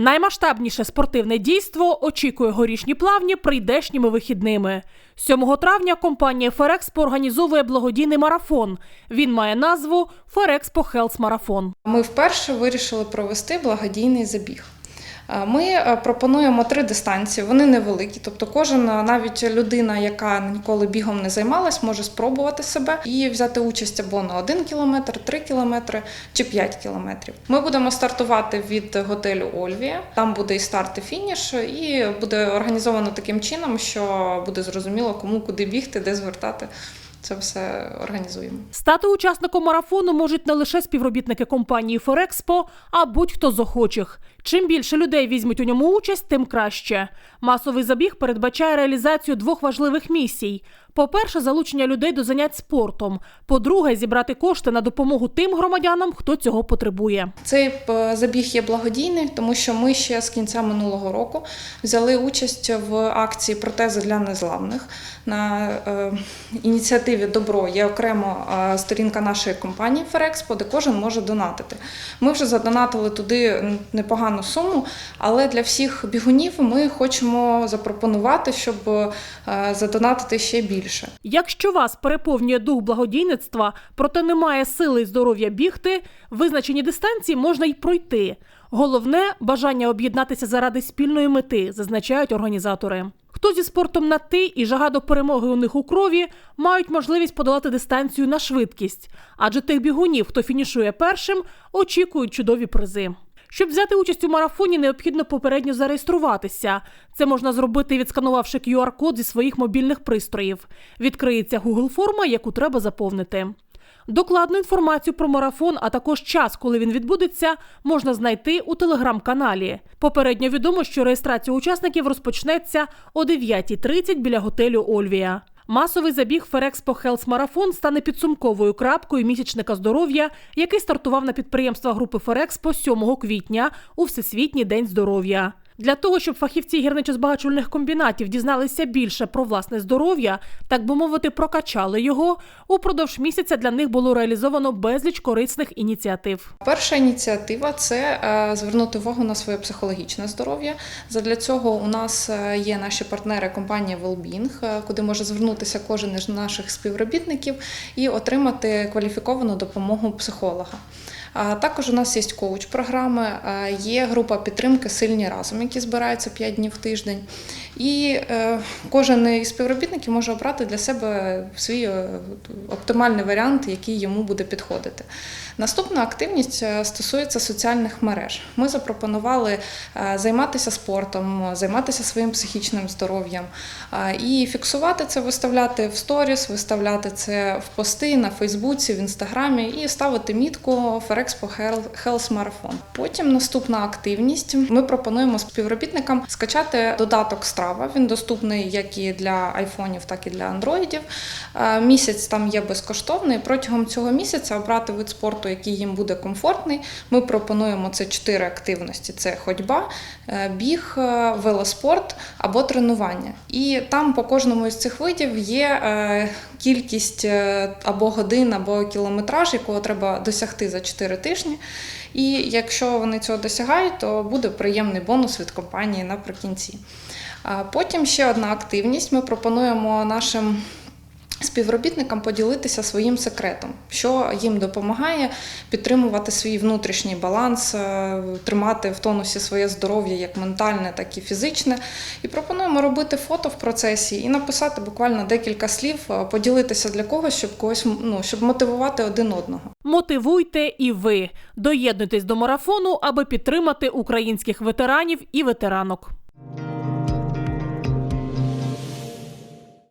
Наймасштабніше спортивне дійство очікує горішні плавні прийдешніми вихідними. 7 травня компанія Ферекспо організовує благодійний марафон. Він має назву Ферекспо Хелс Марафон. Ми вперше вирішили провести благодійний забіг. Е, Ми е, пропонуємо три дистанції. Вони невеликі, тобто кожен, е, навіть людина, яка ніколи бігом не займалась, може спробувати себе і взяти участь або на 1 кілометр, 3 кілометри чи 5 кілометрів. Ми будемо стартувати від готелю Ольвія. Там буде і старт, і фініш, і буде організовано таким чином, що буде зрозуміло, кому куди бігти, де звертати. Це все організуємо. Стати учасником марафону можуть не лише співробітники компанії Ферекспо, а будь-хто з охочих. Чим більше людей візьмуть у ньому участь, тим краще. Масовий забіг передбачає реалізацію двох важливих місій: по-перше, залучення людей до занять спортом. По-друге, зібрати кошти на допомогу тим громадянам, хто цього потребує. Цей е, забіг є благодійний, тому що ми ще з кінця минулого року взяли участь в акції протези для незламних. На е, ініціативі Добро є окремо е, сторінка нашої компанії Ферекспо, де кожен може донатити. Ми вже задонатили туди м, непогану суму, але для всіх бігунів ми хочемо запропонувати, щоб е, задонатити ще більше. Якщо вас переповнює дух благодійництва, проте немає сили і здоров'я бігти, визначені дистанції можна й пройти. Головне бажання об'єднатися заради спільної мети, зазначають організатори. Хто зі спортом на ти і жага до перемоги у них у крові мають можливість подолати дистанцію на швидкість, адже тих бігунів, хто фінішує першим, очікують чудові призи. Щоб взяти участь у марафоні, необхідно попередньо зареєструватися. Це можна зробити, відсканувавши QR-код зі своїх мобільних пристроїв. Відкриється Google форма, яку треба заповнити. Докладну інформацію про марафон, а також час, коли він відбудеться, можна знайти у телеграм-каналі. Попередньо відомо, що реєстрація учасників розпочнеться о 9.30 біля готелю Ольвія. Масовий забіг Ферекспо Хелс Марафон стане підсумковою крапкою місячника здоров'я, який стартував на підприємства групи Ферекспо 7 квітня у Всесвітній день здоров'я. Для того, щоб фахівці гірничо-збагачувальних комбінатів дізналися більше про власне здоров'я, так би мовити, прокачали його, упродовж місяця для них було реалізовано безліч корисних ініціатив. Перша ініціатива це е, звернути увагу на своє психологічне здоров'я. Задля цього у нас е, є наші партнери компанія Wellbeing, е, куди може звернутися кожен із наших співробітників і отримати кваліфіковану допомогу психолога. Також у нас є коуч-програми, є група підтримки Сильні разом, які збираються 5 днів в тиждень. І е, кожен із співробітників може обрати для себе свій е, оптимальний варіант, який йому буде підходити. Наступна активність е, стосується соціальних мереж. Ми запропонували займатися спортом, займатися своїм психічним здоров'ям і фіксувати це, виставляти в сторіс, виставляти це в пости на Фейсбуці, в Інстаграмі і ставити мітку Ferexpo Health Marathon. Потім наступна активність. Ми пропонуємо співробітникам скачати додаток Strava. Він доступний як і для айфонів, так і для андроїдів. Е, Місяць там є безкоштовний. Протягом цього місяця обрати вид спорту, який їм буде комфортний. Ми пропонуємо це чотири активності: це ходьба, е, біг, е, велоспорт або тренування. І там по кожному із цих видів є кількість або годин, або кілометраж, якого треба досягти за 4 тижні. І якщо вони цього досягають, то буде приємний бонус від компанії наприкінці. Потім ще одна активність. Ми пропонуємо нашим співробітникам поділитися своїм секретом, що їм допомагає підтримувати свій внутрішній баланс, е, тримати в тонусі своє здоров'я як ментальне, так і фізичне. І пропонуємо робити фото в процесі і написати буквально декілька слів, е, поділитися для когось, щоб когось ну, щоб мотивувати один одного. Мотивуйте і ви. Доєднуйтесь до марафону, аби підтримати українських ветеранів і ветеранок.